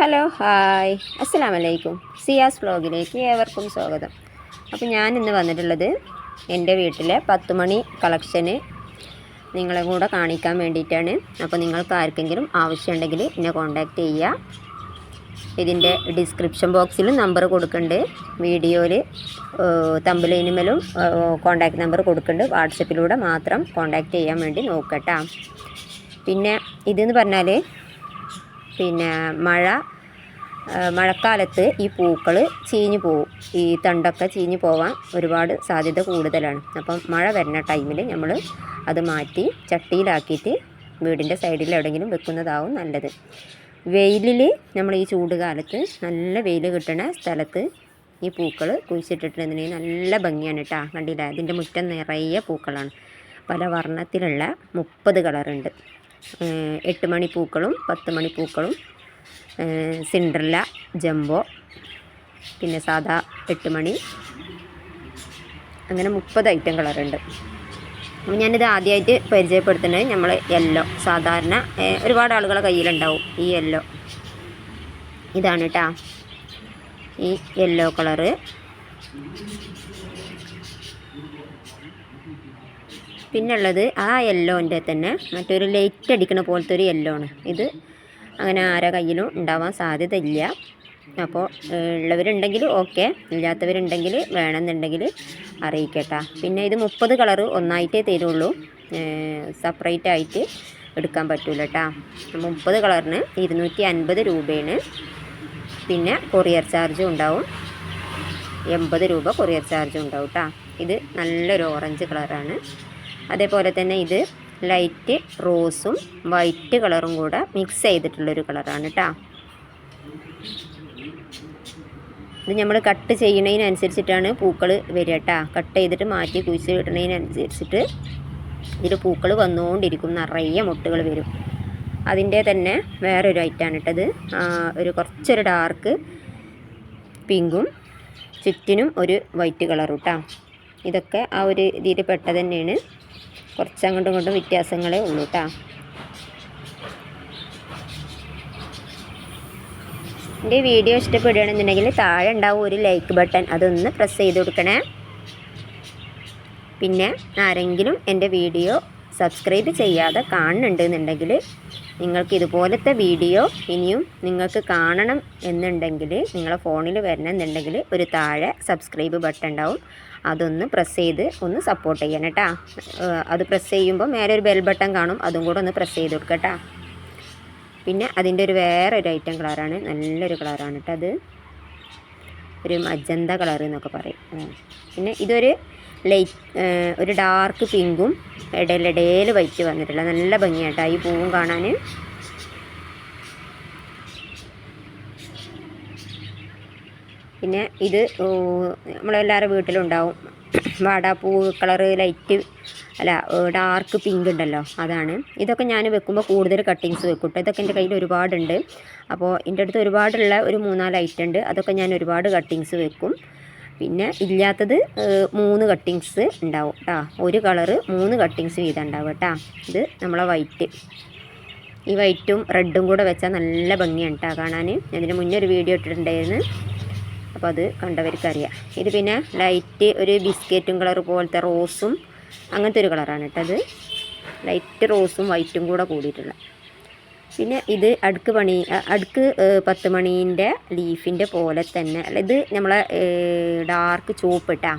Hello hi. അസ്സാം വലൈക്കും സിയാസ് വ്ലോഗിലേക്ക് ഏവർക്കും സ്വാഗതം. അപ്പോൾ ഞാൻ ഇന്ന് വന്നിട്ടുള്ളത് എന്റെ വീട്ടിലെ പത്ത് മണി കളക്ഷന് നിങ്ങളെ കൂടെ കാണിക്കാൻ വേണ്ടിയിട്ടാണ്. അപ്പോൾ നിങ്ങൾക്ക് ആർക്കെങ്കിലും ആവശ്യമുണ്ടെങ്കിൽ എന്നെ കോൺടാക്റ്റ് ചെയ്യുക. ഇതിന്റെ ഡിസ്ക്രിപ്ഷൻ ബോക്സിൽ നമ്പർ കൊടുക്കുന്നുണ്ട്. വീഡിയോയിൽ തമ്പിലിനുമേലും കോൺടാക്റ്റ് നമ്പർ കൊടുക്കുന്നുണ്ട്. വാട്സപ്പിലൂടെ മാത്രം കോൺടാക്റ്റ് ചെയ്യാൻ വേണ്ടി നോക്കട്ടാ. പിന്നെ ഇതെന്ന് പറഞ്ഞാൽ പിന്നെ മഴ മഴക്കാലത്ത് ഈ പൂക്കൾ ചീഞ്ഞു പോവും. ഈ തണ്ടൊക്കെ ചീഞ്ഞു പോവാൻ ഒരുപാട് സാധ്യത കൂടുതലാണ്. അപ്പം മഴ വരുന്ന ടൈമിൽ നമ്മൾ അത് മാറ്റി ചട്ടിയിലാക്കിയിട്ട് വീടിന്റെ സൈഡിൽ എവിടെയെങ്കിലും വെക്കുന്നതാവും നല്ലത്. വെയിലിൽ നമ്മൾ ഈ ചൂട് കാലത്ത് നല്ല വെയിൽ കിട്ടുന്ന സ്ഥലത്ത് ഈ പൂക്കൾ കുഴിച്ചിട്ടിട്ടുണ്ടെങ്കിൽ നല്ല ഭംഗിയാണ് കേട്ടോ കണ്ടില്ല? ഇതിന്റെ മുറ്റം നിറയെ പൂക്കളാണ്. പല വർണത്തിലുള്ള മുപ്പത് കളറുണ്ട്. എട്ട് മണി പൂക്കളും പത്ത് മണി പൂക്കളും സിൻഡ്രല്ല ജംബോ പിന്നെ സാദാ എട്ട് മണി. അങ്ങനെ മുപ്പത് ഐറ്റം കളറുണ്ട്. അപ്പോൾ ഞാനിത് ആദ്യമായിട്ട് പരിചയപ്പെടുത്തുന്നത് നമ്മൾ യെല്ലോ. സാധാരണ ഒരുപാട് ആളുകളെ കയ്യിലുണ്ടാവും ഈ യെല്ലോ. ഇതാണ് കേട്ടോ ഈ യെല്ലോ കളറ്. പിന്നുള്ളത് ആ യെല്ലോന്റെ തന്നെ മറ്റൊരു ലൈറ്റ് അടിക്കുന്ന പോലത്തെ ഒരു യെല്ലോ ആണ്. ഇത് അങ്ങനെ ആരെ കയ്യിലും ഉണ്ടാവാൻ സാധ്യതയില്ല. അപ്പോൾ ഉള്ളവരുണ്ടെങ്കിൽ ഓക്കെ. ഇല്ലാത്തവരുണ്ടെങ്കിൽ വേണമെന്നുണ്ടെങ്കിൽ അറിയിക്കട്ടാ. പിന്നെ ഇത് മുപ്പത് കളറ് ഒന്നായിട്ടേ തരുള്ളൂ. സെപ്പറേറ്റ് ആയിട്ട് എടുക്കാൻ പറ്റൂല കേട്ടാ മുപ്പത് കളറിന് ഇരുന്നൂറ്റി അൻപത് രൂപയാണ്. പിന്നെ കൊറിയർ ചാർജും ഉണ്ടാവും. എൺപത് രൂപ കൊറിയർ ചാർജും ഉണ്ടാവും കേട്ടോ ഇത് നല്ലൊരു ഓറഞ്ച് കളറാണ്. അതേപോലെ തന്നെ ഇത് ലൈറ്റ് റോസും വൈറ്റ് കളറും കൂടെ മിക്സ് ചെയ്തിട്ടുള്ളൊരു കളറാണ് കേട്ടോ ഇത് നമ്മൾ കട്ട് ചെയ്യണതിനനുസരിച്ചിട്ടാണ് പൂക്കൾ വരിക കേട്ടോ കട്ട് ചെയ്തിട്ട് മാറ്റി കുഴിച്ച് കിട്ടുന്നതിനനുസരിച്ചിട്ട് ഇതിൽ പൂക്കൾ വന്നുകൊണ്ടിരിക്കും നിറയെ മുട്ടുകൾ വരും. അതിന്റെ തന്നെ വേറൊരു ഐറ്റാണ് ഇട്ടത് ഒരു കുറച്ചൊരു ഡാർക്ക് പിങ്കും ചുറ്റിനും ഒരു വൈറ്റ് കളറും കേട്ടോ ഇതൊക്കെ ആ ഒരു രീതിയിൽ പെട്ടത് തന്നെയാണ്. കുറച്ച് അങ്ങോട്ടും ഇങ്ങോട്ടും വ്യത്യാസങ്ങളേ ഉള്ളൂ കേട്ടോ എന്റെ വീഡിയോ ഇഷ്ടപ്പെടുകയാണെന്നുണ്ടെങ്കിൽ താഴെ ഉണ്ടാവും ഒരു ലൈക്ക് ബട്ടൺ അതൊന്ന് പ്രസ് ചെയ്ത് കൊടുക്കണേ. പിന്നെ ആരെങ്കിലും എന്റെ വീഡിയോ സബ്സ്ക്രൈബ് ചെയ്യാതെ കാണുന്നുണ്ട് എന്നുണ്ടെങ്കിൽ നിങ്ങൾക്ക് ഇതുപോലത്തെ വീഡിയോ ഇനിയും നിങ്ങൾക്ക് കാണണം എന്നുണ്ടെങ്കിൽ നിങ്ങളെ ഫോണിൽ വരണമെന്നുണ്ടെങ്കിൽ ഒരു താഴെ സബ്സ്ക്രൈബ് ബട്ടൺ ഉണ്ടാവും. അതൊന്ന് പ്രസ് ചെയ്ത് ഒന്ന് സപ്പോർട്ട് ചെയ്യണം കേട്ടോ. അത് പ്രസ് ചെയ്യുമ്പോൾ മേലെ ഒരു ബെൽ ബട്ടൺ കാണും. അതും കൂടെ ഒന്ന് പ്രസ് ചെയ്ത് കൊടുക്കുക കേട്ടോ. പിന്നെ അതിന്റെ ഒരു വേറെ ഒരു ഐറ്റം കളറാണ് നല്ലൊരു കളറാണ് കേട്ടോ അത്. ഒരു മജന്ത കളർ എന്നൊക്കെ പറയും. പിന്നെ ഇതൊരു ലൈറ്റ് ഒരു ഡാർക്ക് പിങ്കും ഇടയിലിടയിൽ വൈറ്റ് വന്നിട്ടുള്ള നല്ല ഭംഗിയാട്ടോ ഈ പൂവും കാണാൻ. പിന്നെ ഇത് ഓ, നമ്മളെല്ലാവരുടെ വീട്ടിലുണ്ടാവും. വാടാപ്പൂ കളറ് ലൈറ്റ് അല്ല ഡാർക്ക് പിങ്ക് ഉണ്ടല്ലോ അതാണ്. ഇതൊക്കെ ഞാൻ വെക്കുമ്പോൾ കൂടുതൽ കട്ടിങ്സ് വെക്കും ഇതൊക്കെ എന്റെ കയ്യിൽ ഒരുപാടുണ്ട്. അപ്പോൾ എന്റെ അടുത്ത് ഒരുപാടുള്ള ഒരു മൂന്നാൽ ഐറ്റം ഉണ്ട്. അതൊക്കെ ഞാൻ ഒരുപാട് കട്ടിങ്സ് വെക്കും. പിന്നെ ഇല്ലാത്തത് മൂന്ന് കട്ടിങ്സ് ഉണ്ടാവും കേട്ടോ ഒരു കളറ് മൂന്ന് കട്ടിങ്സ് വീതം ഉണ്ടാവും കേട്ടോ ഇത് നമ്മളെ വൈറ്റ്. ഈ വൈറ്റും റെഡും കൂടെ വെച്ചാൽ നല്ല ഭംഗിയാണ് കേട്ടോ കാണാൻ. അതിന് മുന്നേ ഒരു വീഡിയോ ഇട്ടിട്ടുണ്ടായിരുന്നു. അപ്പോൾ അത് കണ്ടവർക്കറിയാം ഇത് പിന്നെ ലൈറ്റ് ഒരു ബിസ്ക്കറ്റും കളർ പോലത്തെ റോസും അങ്ങനത്തെ ഒരു കളറാണ് കേട്ടത് ലൈറ്റ് റോസും വൈറ്റും കൂടെ കൂടിയിട്ടുള്ള. പിന്നെ ഇത് അടുക്ക് പണി അടുക്ക് പത്ത് മണീന്റെ ലീഫിന്റെ പോലെ തന്നെ. അല്ല ഇത് നമ്മളെ ഡാർക്ക് ചുവപ്പ് ഇട്ടാ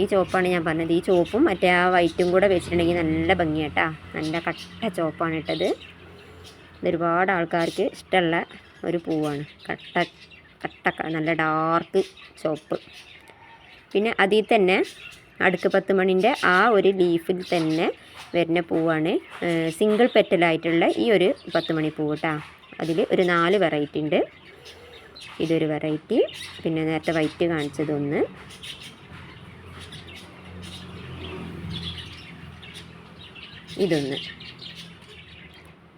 ഈ ചുവപ്പാണ് ഞാൻ പറഞ്ഞത്. ഈ ചുവപ്പും മറ്റേ ആ വൈറ്റും കൂടെ വെച്ചിട്ടുണ്ടെങ്കിൽ നല്ല ഭംഗിയാട്ടാ നല്ല കട്ട ചുവപ്പാണ് ഇട്ടത്. ഇത് ഒരുപാട് ആൾക്കാർക്ക് ഇഷ്ടമുള്ള ഒരു പൂവാണ്. കട്ട കട്ട നല്ല ഡാർക്ക് ചുവപ്പ് പിന്നെ അതിൽ തന്നെ അടുക്ക് പത്ത് മണിന്റെ ആ ഒരു ലീഫിൽ തന്നെ വരുന്ന പൂവാണ് സിംഗിൾ പെറ്റലായിട്ടുള്ള ഈ ഒരു പത്ത് മണി പൂവ് കേട്ടോ. അതിൽ ഒരു നാല് വെറൈറ്റി ഉണ്ട്. ഇതൊരു വെറൈറ്റി പിന്നെ നേരത്തെ വൈറ്റ് കാണിച്ചതൊന്ന്. ഇതൊന്ന്.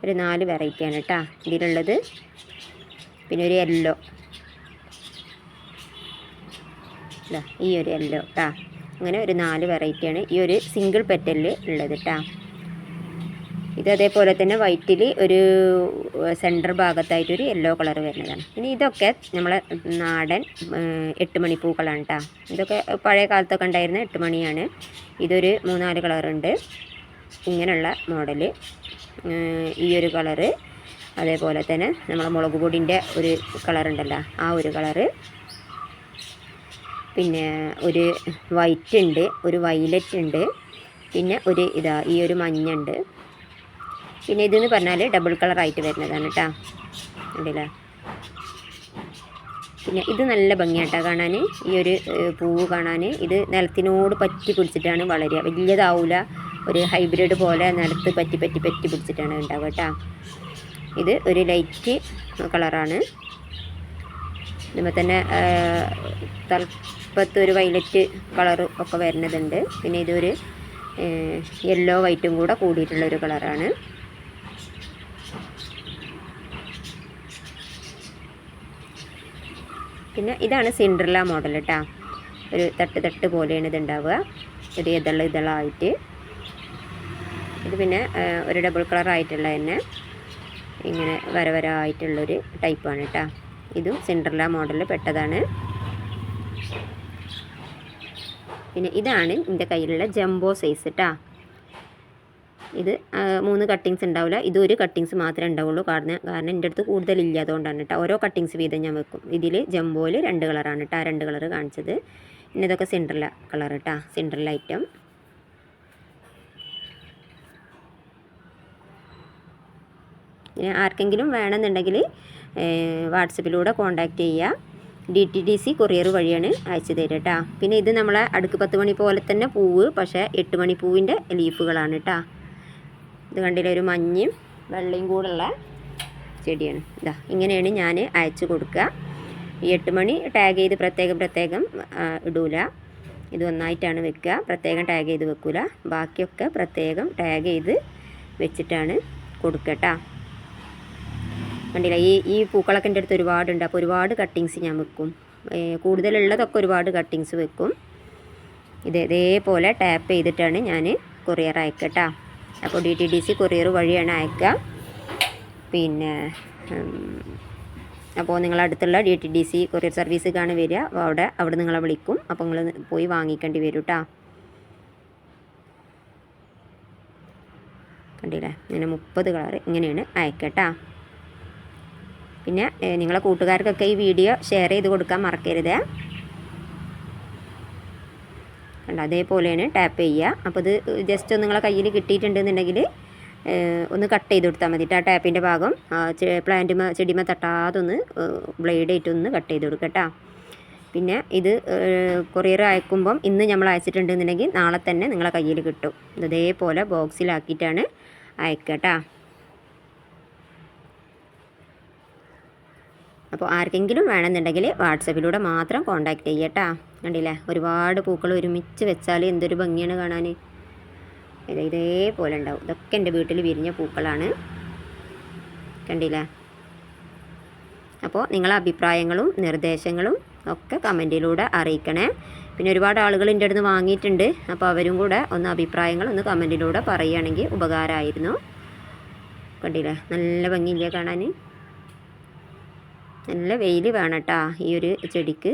ഒരു നാല് വെറൈറ്റിയാണ് കേട്ടോ ഇതിലുള്ളത്. പിന്നെ ഒരു യെല്ലോ ഇതാ ഈ ഒരു യെല്ലോ കേട്ടോ അങ്ങനെ ഒരു നാല് വെറൈറ്റിയാണ് ഈ ഒരു സിംഗിൾ പെറ്റലിൽ ഉള്ളത് കേട്ടോ ഇത് അതേപോലെ തന്നെ വൈറ്റിൽ ഒരു സെന്റർ ഭാഗത്തായിട്ടൊരു യെല്ലോ കളർ വരുന്നതാണ്. ഇനി ഇതൊക്കെ നമ്മളെ നാടൻ എട്ട് മണി പൂക്കളാണ് കേട്ടോ ഇതൊക്കെ പഴയ കാലത്തൊക്കെ ഉണ്ടായിരുന്ന എട്ട് മണിയാണ്. ഇതൊരു മൂന്നാൽ കളറുണ്ട് ഇങ്ങനെയുള്ള മോഡൽ ഈ ഒരു കളറ് അതേപോലെ തന്നെ നമ്മളെ മുളക് പൊടിന്റെ ഒരു കളറുണ്ടല്ലോ ആ ഒരു കളറ് പിന്നെ ഒരു വൈറ്റ് ഉണ്ട് ഒരു വൈലറ്റ് ഉണ്ട് പിന്നെ ഒരു ഇതാ ഈ ഒരു മഞ്ഞുണ്ട്. പിന്നെ ഇതെന്ന് പറഞ്ഞാൽ ഡബിൾ കളറായിട്ട് വരുന്നതാണ് കേട്ടോ ഉണ്ടല്ലേ പിന്നെ ഇത് നല്ല ഭംഗിയാട്ടോ കാണാൻ ഈ ഒരു പൂവ് കാണാൻ ഇത് നിലത്തിനോട് പറ്റി പിടിച്ചിട്ടാണ് വളരുക. വലിയതാവില്ല ഒരു ഹൈബ്രിഡ് പോലെ നിലത്ത് പറ്റി പറ്റി പറ്റി പിടിച്ചിട്ടാണ് ഉണ്ടാവുക കേട്ടോ ഇത് ഒരു ലൈറ്റ് കളറാണ് ഇതുമ്പോൾ തന്നെ തലപ്പത്ത് ഒരു വൈലറ്റ് കളർ ഒക്കെ വരുന്നതുണ്ട്. പിന്നെ ഇതൊരു യെല്ലോ വൈറ്റും കൂടെ കൂടിയിട്ടുള്ള ഒരു കളറാണ്. പിന്നെ ഇതാണ് സിൻഡ്രല മോഡൽ കേട്ടോ ഒരു തട്ട് തട്ട് പോലെയാണ് ഇത് ഉണ്ടാവുക ഒരു ഇതള ഇതളായിട്ട്. ഇത് പിന്നെ ഒരു ഡബിൾ കളറായിട്ടുള്ള തന്നെ ഇങ്ങനെ വര വര ആയിട്ടുള്ളൊരു ടൈപ്പാണ് കേട്ടോ ഇതും സിൻഡർല മോഡലിൽ പെട്ടതാണ്. പിന്നെ ഇതാണ് എന്റെ കയ്യിലുള്ള ജംബോ സൈസ് കേട്ടോ ഇത് മൂന്ന് കട്ടിങ്സ് ഉണ്ടാവില്ല ഇത് ഒരു കട്ടിങ്സ് മാത്രമേ ഉണ്ടാവുള്ളൂ. കാരണം കാരണം എന്റെ അടുത്ത് കൂടുതലില്ല അതുകൊണ്ടാണ് കേട്ടോ ഓരോ കട്ടിങ്സ് വീതം ഞാൻ വെക്കും. ഇതിൽ ജംബോയിൽ രണ്ട് കളറാണ് കേട്ടോ രണ്ട് കളർ കാണിച്ചത്. പിന്നെ ഇതൊക്കെ സിൻഡർല കളർ കേട്ടോ സെൻട്രൽ ഐറ്റം പിന്നെ ആർക്കെങ്കിലും വേണമെന്നുണ്ടെങ്കിൽ വാട്സപ്പിലൂടെ കോൺടാക്റ്റ് ചെയ്യുക. D T D C courier വഴിയാണ് അയച്ചു തരിക കേട്ടോ. പിന്നെ ഇത് നമ്മളെ അടുക്ക് പത്ത് മണി പോലെ തന്നെ പൂവ് പക്ഷേ എട്ട് മണി പൂവിന്റെ ലീഫുകളാണ് കേട്ടോ. ഇത് കണ്ടില്ല ഒരു മഞ്ഞയും വെള്ളയും കൂടുള്ള ചെടിയാണ്. ഇതാ ഇങ്ങനെയാണ് ഞാൻ അയച്ചു കൊടുക്കുക. ഈ എട്ട് മണി ടാഗ് ചെയ്ത് പ്രത്യേകം പ്രത്യേകം ഇടൂല. ഇത് ഒന്നായിട്ടാണ് വെക്കുക. പ്രത്യേകം ടാഗ് ചെയ്ത് വെക്കൂല. ബാക്കിയൊക്കെ പ്രത്യേകം ടാഗ് ചെയ്ത് വെച്ചിട്ടാണ് കൊടുക്കുക കേട്ടോ. കണ്ടില്ല? ഈ ഈ പൂക്കളൊക്കെ എന്റെ അടുത്ത് ഒരുപാടുണ്ട്. അപ്പോൾ ഒരുപാട് കട്ടിങ്സ് ഞാൻ വെക്കും. കൂടുതലുള്ളതൊക്കെ ഒരുപാട് കട്ടിങ്സ് വെക്കും. ഇത് ഇതേപോലെ ടാപ്പ് ചെയ്തിട്ടാണ് ഞാൻ കൊറിയർ അയക്കട്ടോ അപ്പോൾ D T D C courier വഴിയാണ് അയക്കുക. പിന്നെ അപ്പോൾ നിങ്ങൾ അടുത്തുള്ള D T D C courier സർവീസിലേക്കാണ് വരിക. അപ്പോൾ അവിടെ അവിടെ നിങ്ങളെ വിളിക്കും. അപ്പോൾ നിങ്ങൾ പോയി വാങ്ങിക്കേണ്ടി വരും കേട്ടോ കണ്ടില്ലേ? ഇങ്ങനെ മുപ്പത് കളർ ഇങ്ങനെയാണ് അയക്കട്ടാ പിന്നെ നിങ്ങളെ കൂട്ടുകാർക്കൊക്കെ ഈ വീഡിയോ ഷെയർ ചെയ്ത് കൊടുക്കാൻ മറക്കരുത്. കണ്ട? അതേപോലെയാണ് ടാപ്പ് ചെയ്യുക. അപ്പോൾ ഇത് ജസ്റ്റ് ഒന്ന് നിങ്ങളെ കയ്യിൽ കിട്ടിയിട്ടുണ്ടെന്നുണ്ടെങ്കിൽ ഒന്ന് കട്ട് ചെയ്ത് കൊടുത്താൽ മതി. ആ ടാപ്പിന്റെ ഭാഗം പ്ലാന്റുമ ചെടിമ തട്ടാതെ ഒന്ന് ബ്ലേഡ് ആയിട്ടൊന്ന് കട്ട് ചെയ്ത് കൊടുക്കുക കേട്ടോ പിന്നെ ഇത് കൊറിയർ അയക്കുമ്പം ഇന്ന് നമ്മൾ അയച്ചിട്ടുണ്ടെന്നുണ്ടെങ്കിൽ നാളെ തന്നെ നിങ്ങളെ കയ്യിൽ കിട്ടും. ഇതേപോലെ ബോക്സിലാക്കിയിട്ടാണ് അയക്കുക അപ്പോൾ ആർക്കെങ്കിലും വേണമെന്നുണ്ടെങ്കിൽ വാട്സപ്പിലൂടെ മാത്രം കോൺടാക്റ്റ് ചെയ്യട്ടാ കണ്ടില്ലേ? ഒരുപാട് പൂക്കൾ ഒരുമിച്ച് വെച്ചാൽ എന്തൊരു ഭംഗിയാണ് കാണാൻ. ഇത് ഇതേപോലെ ഉണ്ടാവും. ഇതൊക്കെ എന്റെ വീട്ടിൽ വിരിഞ്ഞ പൂക്കളാണ്. കണ്ടില്ലേ? അപ്പോൾ നിങ്ങളെ അഭിപ്രായങ്ങളും നിർദ്ദേശങ്ങളും ഒക്കെ കമന്റിലൂടെ അറിയിക്കണേ. പിന്നെ ഒരുപാട് ആളുകൾ എന്റെ അടുത്ത് വാങ്ങിയിട്ടുണ്ട്. അപ്പോൾ അവരും കൂടെ ഒന്ന് അഭിപ്രായങ്ങൾ ഒന്ന് കമന്റിലൂടെ പറയുകയാണെങ്കിൽ ഉപകാരമായിരുന്നു. കണ്ടില്ലേ? നല്ല ഭംഗിയില്ലേ കാണാൻ? നല്ല വെയിൽ വേണം കേട്ടോ ഈ ഒരു ചെടിക്ക്.